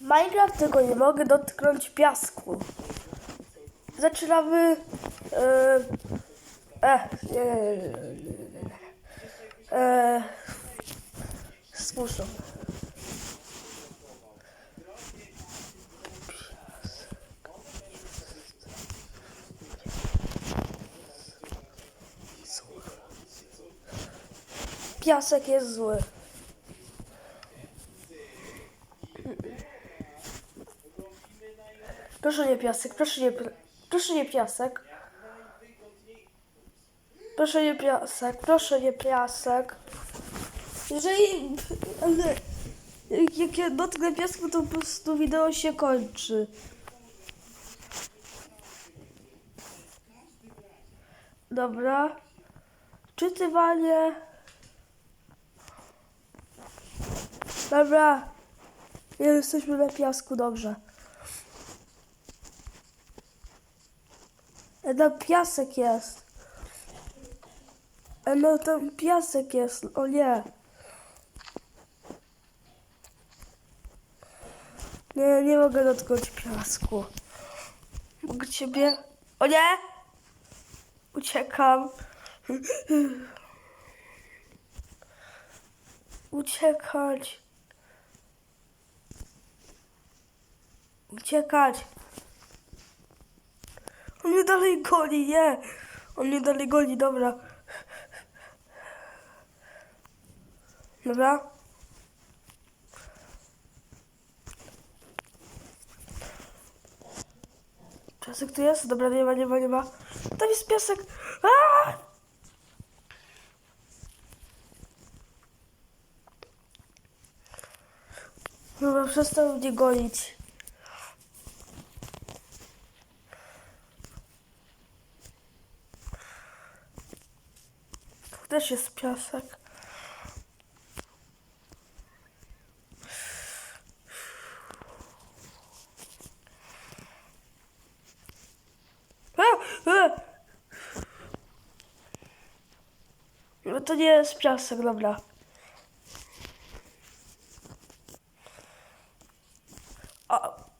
Minecraft, tylko nie mogę dotknąć piasku. Zaczynamy... E, e, nie, nie, nie, nie. E. Piasek jest zły. Proszę nie piasek, proszę nie, proszę nie piasek. Proszę nie piasek, proszę nie piasek. Jeżeli jak ja dotknę piasku, to po prostu wideo się kończy. Dobra. Czytywanie. Dobra. Jesteśmy na piasku, dobrze. No piasek jest. E, No tam piasek jest, o nie. Nie, nie mogę dotknąć piasku. Mogę ciebie... O nie! Uciekam. Uciekać. Uciekać. On mnie dalej goni, nie. On mnie dalej goni, dobra. Dobra. Piasek tu jest? Dobra, nie ma, nie ma, nie ma. Tam jest piasek. Aaaa! Dobra, przestał mnie gonić. Też jest piasek. A, a. No to nie jest piasek, dobra. A.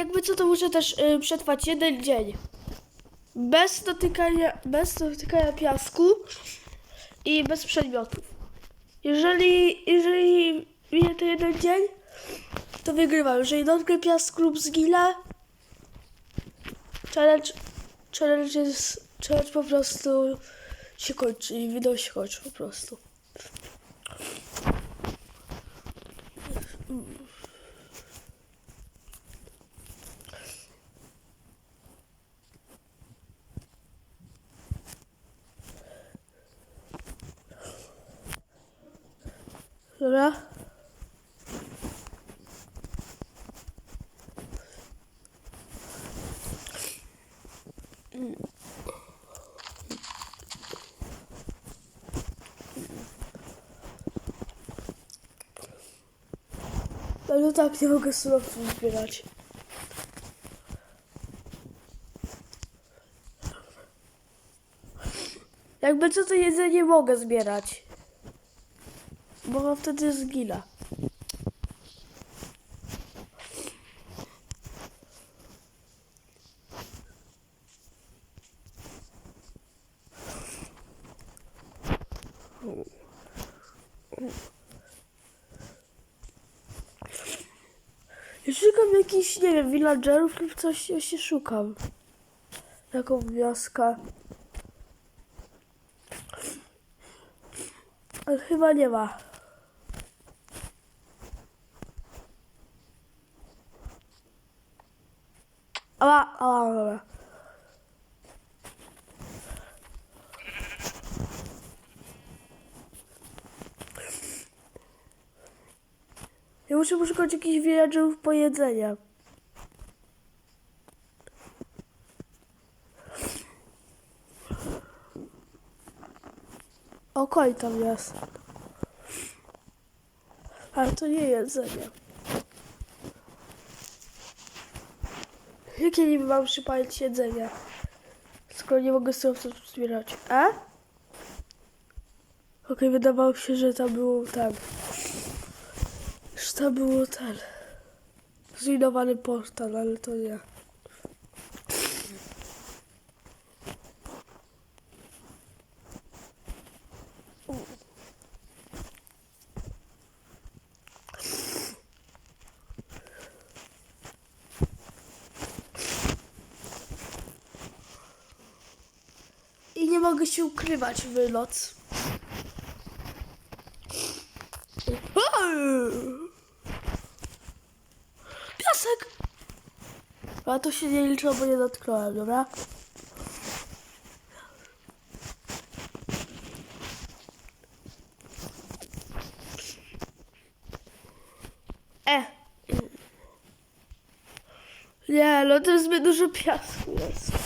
Jakby co, to muszę też y, przetrwać jeden dzień. Bez dotykania, bez dotykania piasku i bez przedmiotów. Jeżeli, jeżeli minie to jeden dzień, to wygrywam. Jeżeli dotknę piasku lub zginę, challenge, challenge jest, challenge po prostu się kończy i wideo się kończy po prostu. Dobra. Ale tak, nie mogę surowców zbierać. Jakby co to jedzenie mogę zbierać. Bo wtedy zgina. Szukam jakichś, nie wiem, villagerów lub coś, ja się szukam. Jaką wioskę. Ale chyba nie ma. Ała, ała, dobra. Ja muszę poszukać jakichś villagerów po jedzenia. O, koń tam jest. Ale to nie jedzenie. Jakie niby mam przypalić jedzenie? Skoro nie mogę coś zbierać. E? Okej, wydawało mi się, że tam było ten. Że tam było ten. Zrujnowany portal, ale to nie. Nie mogę się ukrywać w noc. Piasek! A to się nie liczy, bo nie dotknąłem, dobra? E! Nie, no to jest zbyt dużo piasku jest.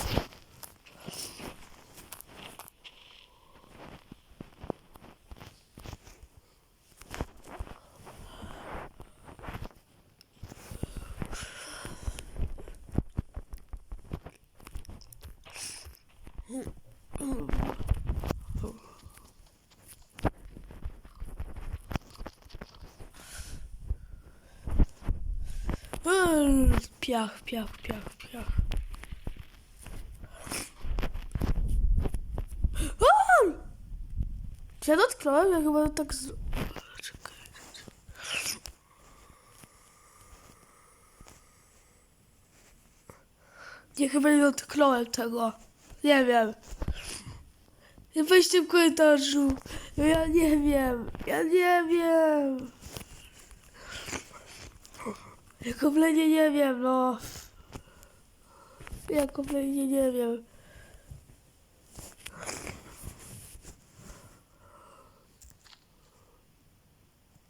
Piach, piach, piach, piach. Czy ja dotknąłem? Ja chyba tak z... Nie, chyba nie dotknąłem tego. Nie wiem. Weźcie w komentarzu. Ja nie wiem. Ja nie wiem. Ja kompletnie nie wiem, no. Ja kompletnie nie wiem.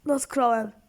Dotknąłem.